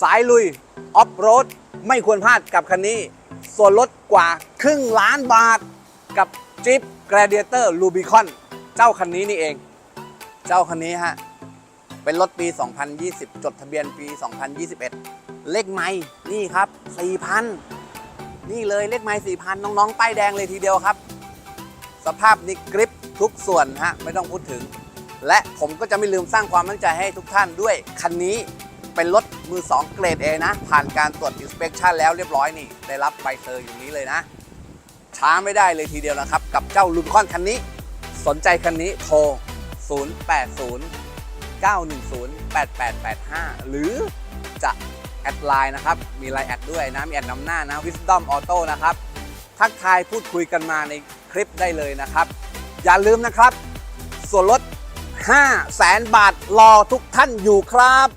สายลุยออฟโรดไม่ควรพลาดกับคันนี้ ส่วนลดกว่าครึ่งล้านบาท กับ Jeep Gladiator Rubicon เจ้าคันนี้นี่เอง เจ้าคันนี้ฮะ เป็นรถปี 2020 จดทะเบียนปี 2021 เลขไม่นี่ครับ 4,000 นี่เลยเลขไม่4,000 น้องๆ ป้ายแดงเลยทีเดียวครับ สภาพนี้กริปทุกส่วนฮะ ไม่ต้องพูดถึง และผมก็จะไม่ลืมสร้างความมั่นใจให้ทุกท่านด้วยคันนี้ เป็นรถมือ 2 เกรด A นะ ผ่านการตรวจ inspection แล้วเรียบร้อยนี่ ได้รับใบเซอร์อย่างนี้เลยนะ ช้าไม่ได้เลยทีเดียวนะครับ กับเจ้าลูบิคอนคันนี้ สนใจคันนี้โทร 080 910 8885 หรือจะแอดไลน์นะครับ มีไลน์แอดด้วยนะ มีแอดนำหน้านะ Wisdom Auto นะครับ ทักทายพูดคุยกันมาในคลิปได้เลยนะครับ อย่าลืมนะครับ ส่วนลด5 0 0แสนบาทรอทุกท่านอยู่ครับ